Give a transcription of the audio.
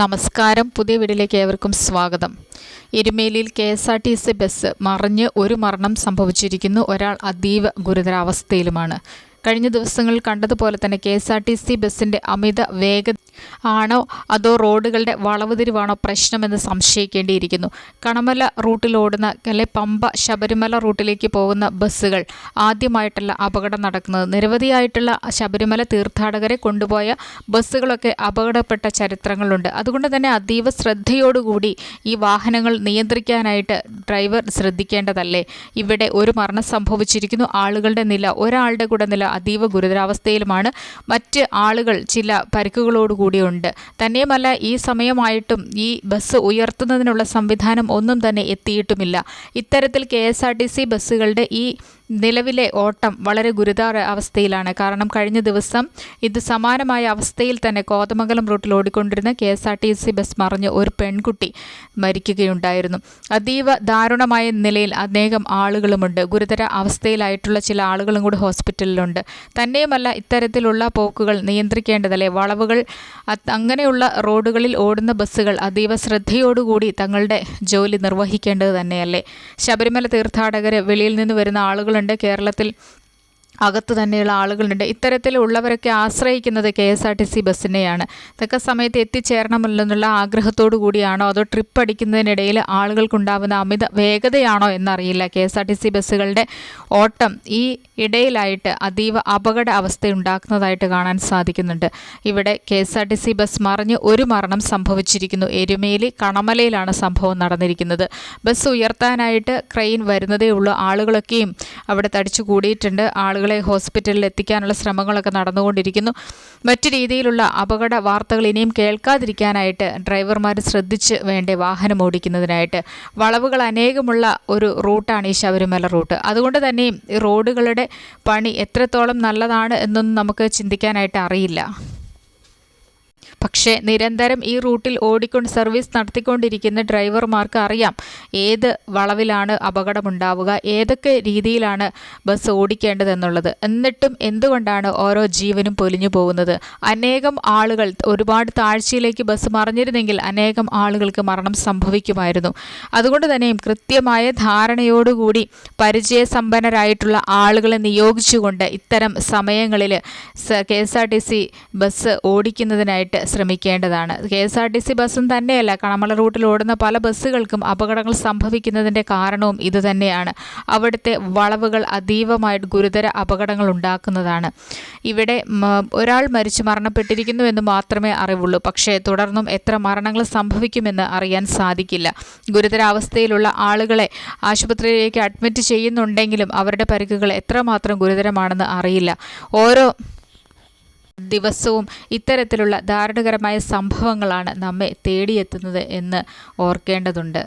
നമസ്കാരം. പുതിയ വീഡിയോയിലേക്ക് ഏവർക്കും സ്വാഗതം. എരുമേലിയിൽ K S R T C bus മറിഞ്ഞ് ഒരു മരണം സംഭവിച്ചിരിക്കുന്നു. ഒരാൾ അതീവ ഗുരുതരാവസ്ഥയിലുമാണ്. കഴിഞ്ഞ ദിവസങ്ങളിൽ കണ്ടതുപോലെ തന്നെ K S R T C ബസ്സിന്റെ അമിത വേഗ ആണോ? അതോ റോഡുകളുടെ വളവ് തിരിവാണോ പ്രശ്നമെന്ന് സംശയിക്കേണ്ടിയിരിക്കുന്നു. കണമല റൂട്ടിൽ ഓടുന്ന അല്ലെ പമ്പ ശബരിമല റൂട്ടിലേക്ക് പോകുന്ന ബസ്സുകൾ ആദ്യമായിട്ടല്ല അപകടം നടക്കുന്നത്. നിരവധിയായിട്ടുള്ള ശബരിമല തീർത്ഥാടകരെ കൊണ്ടുപോയ ബസ്സുകളൊക്കെ അപകടപ്പെട്ട ചരിത്രങ്ങളുണ്ട്. അതുകൊണ്ട് തന്നെ അതീവ ശ്രദ്ധയോടുകൂടി ഈ വാഹനങ്ങൾ നിയന്ത്രിക്കാനായിട്ട് ഡ്രൈവർ ശ്രദ്ധിക്കേണ്ടതല്ലേ? ഇവിടെ ഒരു മരണം സംഭവിച്ചിരിക്കുന്നു. ആളുകളുടെ നില ഒരാളുടെ കൂടെ നില അതീവ ഗുരുതരാവസ്ഥയിലുമാണ്. മറ്റ് ആളുകൾ ചില പരിക്കുകളോടുകൂടിയുണ്ട്. തന്നെയുമല്ല ഈ സമയമായിട്ടും ഈ ബസ് ഉയർത്തുന്നതിനുള്ള സംവിധാനം ഒന്നും തന്നെ എത്തിയിട്ടുമില്ല. ഇത്തരത്തിൽ കെ ബസ്സുകളുടെ ഈ നിലവിലെ ഓട്ടം വളരെ ഗുരുതര അവസ്ഥയിലാണ്. കാരണം കഴിഞ്ഞ ദിവസം ഇത് സമാനമായ അവസ്ഥയിൽ തന്നെ കോതമംഗലം റൂട്ടിൽ ഓടിക്കൊണ്ടിരുന്ന K S R T C bus മറിഞ്ഞ് ഒരു പെൺകുട്ടി മരിക്കുകയുണ്ടായിരുന്നു. അതീവ ദാരുണമായ നിലയിൽ അനേകം ആളുകളുമുണ്ട്. ഗുരുതര അവസ്ഥയിലായിട്ടുള്ള ചില ആളുകളും കൂടി ഹോസ്പിറ്റലിലുണ്ട്. തന്നെയുമല്ല ഇത്തരത്തിലുള്ള പോക്കുകൾ നിയന്ത്രിക്കേണ്ടതല്ലേ? വളവുകൾ അങ്ങനെയുള്ള റോഡുകളിൽ ഓടുന്ന ബസ്സുകൾ അതീവ ശ്രദ്ധയോടുകൂടി തങ്ങളുടെ ജോലി നിർവഹിക്കേണ്ടത് തന്നെയല്ലേ? ശബരിമല തീർത്ഥാടകരെ വെളിയിൽ നിന്ന് വരുന്ന ആളുകൾ ആളുകളുണ്ട് കേരളത്തിൽ അകത്ത് തന്നെയുള്ള ആളുകളുണ്ട്. ഇത്തരത്തിലുള്ളവരൊക്കെ ആശ്രയിക്കുന്നത് K S R T C ബസ്സിനെയാണ്. തക്ക സമയത്ത് എത്തിച്ചേരണമെന്നുള്ള ആഗ്രഹത്തോടു കൂടിയാണോ? അതോ ട്രിപ്പ് അടിക്കുന്നതിനിടയിൽ ആളുകൾക്കുണ്ടാവുന്ന അമിത വേഗതയാണോ എന്നറിയില്ല. K S R T C ബസ്സുകളുടെ ഓട്ടം ഈ ഇടയിലായിട്ട് അതീവ അപകട അവസ്ഥ ഉണ്ടാക്കുന്നതായിട്ട് കാണാൻ സാധിക്കുന്നുണ്ട്. ഇവിടെ K S R T C bus മറിഞ്ഞ് ഒരു മരണം സംഭവിച്ചിരിക്കുന്നു. എരുമേലി കണമലയിലാണ് സംഭവം നടന്നിരിക്കുന്നത്. ബസ് ഉയർത്താനായിട്ട് ക്രെയിൻ വരുന്നതേ ഉള്ളൂ ആളുകളൊക്കെയും അവിടെ തടിച്ചു കൂടിയിട്ടുണ്ട് ആളുകൾ ആളുകളെ ഹോസ്പിറ്റലിൽ എത്തിക്കാനുള്ള ശ്രമങ്ങളൊക്കെ നടന്നുകൊണ്ടിരിക്കുന്നു. മറ്റു രീതിയിലുള്ള അപകട വാർത്തകൾ ഇനിയും കേൾക്കാതിരിക്കാനായിട്ട് ഡ്രൈവർമാർ ശ്രദ്ധിച്ച് വേണ്ടേ വാഹനം ഓടിക്കുന്നതിനായിട്ട്. വളവുകൾ അനേകമുള്ള ഒരു റൂട്ടാണ് ഈ ശബരിമല റൂട്ട്. അതുകൊണ്ട് തന്നെ റോഡുകളുടെ പണി എത്രത്തോളം നല്ലതാണ് എന്നൊന്നും നമുക്ക് ചിന്തിക്കാനായിട്ട് അറിയില്ല. പക്ഷേ നിരന്തരം ഈ റൂട്ടിൽ ഓടിക്കൊണ്ട് സർവീസ് നടത്തിക്കൊണ്ടിരിക്കുന്ന ഡ്രൈവർമാർക്ക് അറിയാം ഏത് വളവിലാണ് അപകടമുണ്ടാവുക ഏതൊക്കെ രീതിയിലാണ് ബസ് ഓടിക്കേണ്ടതെന്നുള്ളത്. എന്നിട്ടും എന്തുകൊണ്ടാണ് ഓരോ ജീവനും പൊലിഞ്ഞു പോകുന്നത്? അനേകം ആളുകൾ ഒരുപാട് താഴ്ചയിലേക്ക് ബസ് മറിഞ്ഞിരുന്നെങ്കിൽ അനേകം ആളുകൾക്ക് മരണം സംഭവിക്കുമായിരുന്നു. അതുകൊണ്ട് തന്നെയും കൃത്യമായ ധാരണയോടുകൂടി പരിചയസമ്പന്നരായിട്ടുള്ള ആളുകളെ നിയോഗിച്ചുകൊണ്ട് ഇത്തരം സമയങ്ങളിൽ K S R T C bus ഓടിക്കുന്നതിനായിട്ട് ശ്രമിക്കേണ്ടതാണ്. K S R T C ബസ്സും തന്നെയല്ല കണമല റൂട്ടിൽ ഓടുന്ന പല ബസ്സുകൾക്കും അപകടങ്ങൾ സംഭവിക്കുന്നതിന്റെ കാരണവും ഇതുതന്നെയാണ് അവിടുത്തെ വളവുകൾ അതീവമായിട്ട് ഗുരുതര അപകടങ്ങൾ ഉണ്ടാക്കുന്നതാണ്. ഇവിടെ ഒരാൾ മരിച്ചു മരണപ്പെട്ടിരിക്കുന്നു എന്ന് മാത്രമേ അറിവുള്ളൂ. പക്ഷേ തുടർന്നും എത്ര മരണങ്ങൾ സംഭവിക്കുമെന്ന് അറിയാൻ സാധിക്കില്ല. ഗുരുതരാവസ്ഥയിലുള്ള ആളുകളെ ആശുപത്രിയിലേക്ക് അഡ്മിറ്റ് ചെയ്യുന്നുണ്ടെങ്കിലും അവരുടെ പരിക്കുകൾ എത്രമാത്രം ഗുരുതരമാണെന്ന് അറിയില്ല. ഓരോ ദിവസവും ഇത്തരത്തിലുള്ള ദാരുണകരമായ സംഭവങ്ങളാണ് നമ്മെ തേടിയെത്തുന്നത് എന്ന് ഓർക്കേണ്ടതുണ്ട്.